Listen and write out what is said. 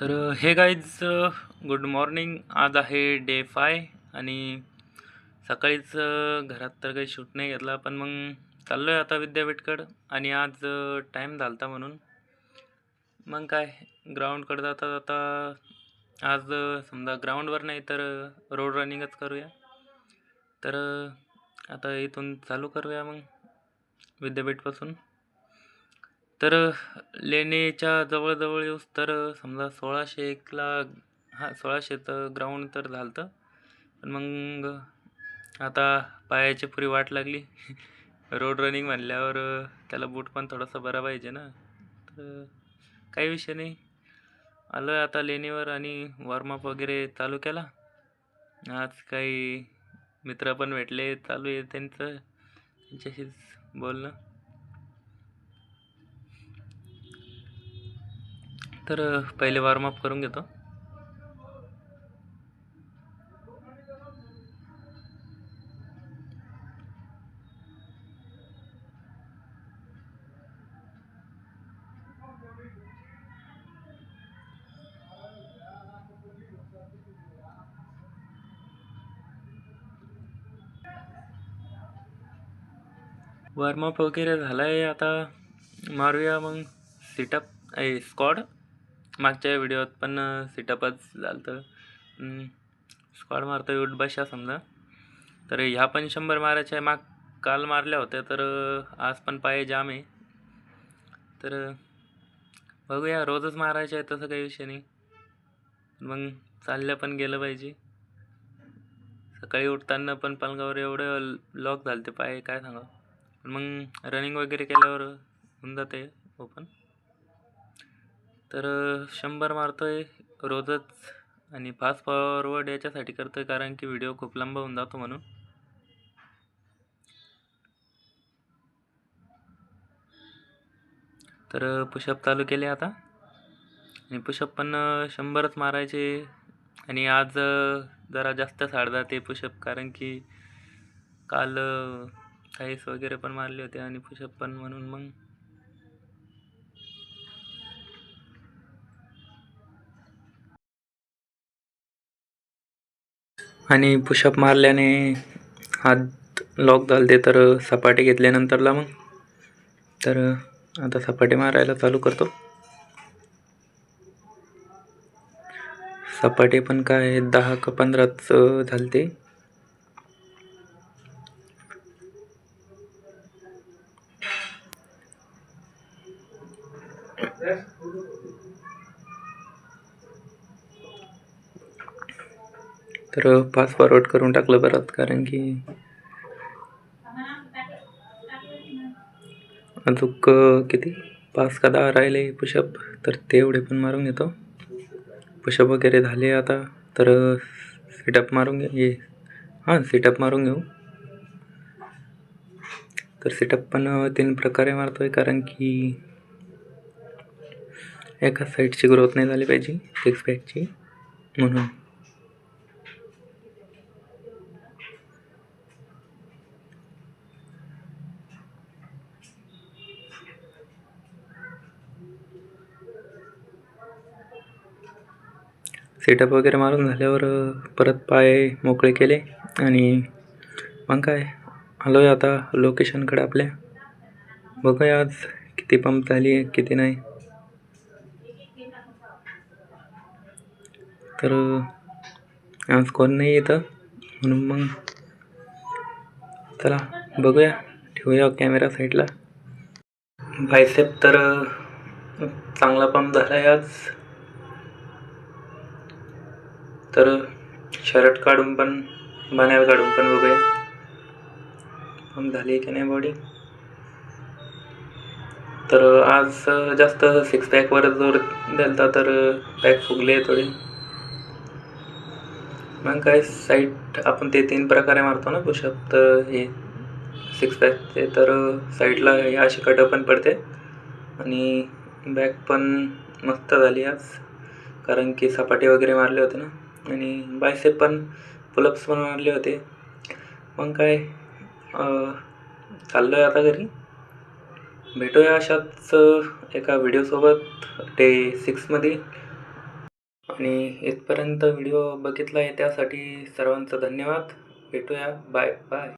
तर हे guys good morning आज आहे डे फाय आणि सकाळीच घरात तर काही शूट नाही घेतला पण मग चाललो आहे आता विद्यापीठकडं आणि आज टाईम झाला होता म्हणून. मग काय ग्राउंडकडे जाता जाता आज समजा ग्राउंडवर नाही तर रोड रनिंगच करूया. तर आता इथून चालू करूया मग विद्यापीठपासून तर लेणीच्या जवळजवळ येऊस तर समजा सोळाशे एकला हां सोळाशेचं ग्राउंड तर झालं होतं पण मग आता पायाची पुरी वाट लागली. रोड रनिंग म्हणल्यावर त्याला बूट पण थोडासा बरा पाहिजे ना. तर काही विषय नाही. आलो आहे आता लेणीवर आणि वॉर्मअप वगैरे चालू केला. आज काही मित्र पण भेटले. चालू आहे त्यांचं. त्यांच्याशीच बोलणं. तर पहिले वॉर्मअप करून घेतो. वॉर्मअप वगैरे झाला आहे आता. मारूया मग सिटअप आहे स्कॉड मागच्या व्हिडिओत पण सिटअपच झालं तर स्क्वॉड मारतो उठ बशा समजा. तर ह्या पण शंभर मारायच्या आहे. माग काल मारल्या होत्या तर आज पण पाय जाम आहे. तर बघूया. रोजच मारायचे आहे तसं काही विषय नाही. मग चालल्या पण गेलं पाहिजे. सकाळी उठताना पण पलंगावर एवढं लॉक झालं ते पाय काय सांगा मग रनिंग वगैरे केल्यावर होऊन जाते ओपन तर शंभर मारतो आहे रोजच आणि फास्ट फॉरवर्ड याच्यासाठी करतो आहे कारण की व्हिडिओ खूप लांब होऊन जातो म्हणून. तर पुशअप चालू केले आता. आणि पुशअप पण शंभरच मारायचे आणि आज जरा जास्त साडदा ते पुशअप कारण की काल थाईस वगैरे पण मारले होते आणि पुशअप पण म्हणून मग आणि पुशअप मारल्याने हात लॉक झालते तर सपाटे घेतल्यानंतरला मग. तर आता सपाटे मारायला चालू करतो. सपाटे पण काय दहा का पंधराच झालते. तर फास्ट फॉरवर्ड करून टाकलं परत कारण की अजून किती? पाच का दहा राहिले पुशअप तर तेवढे पण मारून घेतो. पुशअप वगैरे झाले आता तर सिटअप मारून घे ये. हां सिटअप मारून घेऊ. तर सिटअप पण तीन प्रकारे मारतो आहे कारण की एका साईडची ग्रोथ नाही झाली पाहिजे सिक्स पॅकची म्हणून. सेटअप वगैरे मारून झाल्यावर परत पाय मोकळे केले आणि मग काय? आलो आहे आता लोकेशनकडे आपल्या. बघूया आज किती पंप झाली आहे किती नाही. तर आज कोण नाही येतं म्हणून मग चला बघूया. ठेवूया कॅमेरा साईडला बायसेप तर चांगला पंप झाला आहे आज. तर शर्ट काढून पण बनायला काढून पण बघूया. पण झाली की नाही बॉडी तर आज जास्त सिक्स पॅकवर जोर दिलता तर पॅक फुगले थोडे. मग काय साईट आपण ते तीन प्रकारे मारतो ना पुशअप तर हे सिक्स पॅकचे तर साईडला हे अशी कट पण पडते. आणि बॅक पण मस्त झाली आज कारण की सपाटे वगैरे मारले होते ना. आणि बायसेप पण पुलअप्स पण मारले होते. मग काय चाललो आहे आता घरी. भेटूया अशाच एका व्हिडिओसोबत डे सिक्समध्ये आणि इथपर्यंत व्हिडिओ बघितला आहे त्यासाठी सर्वांचं धन्यवाद. भेटूया. Bye bye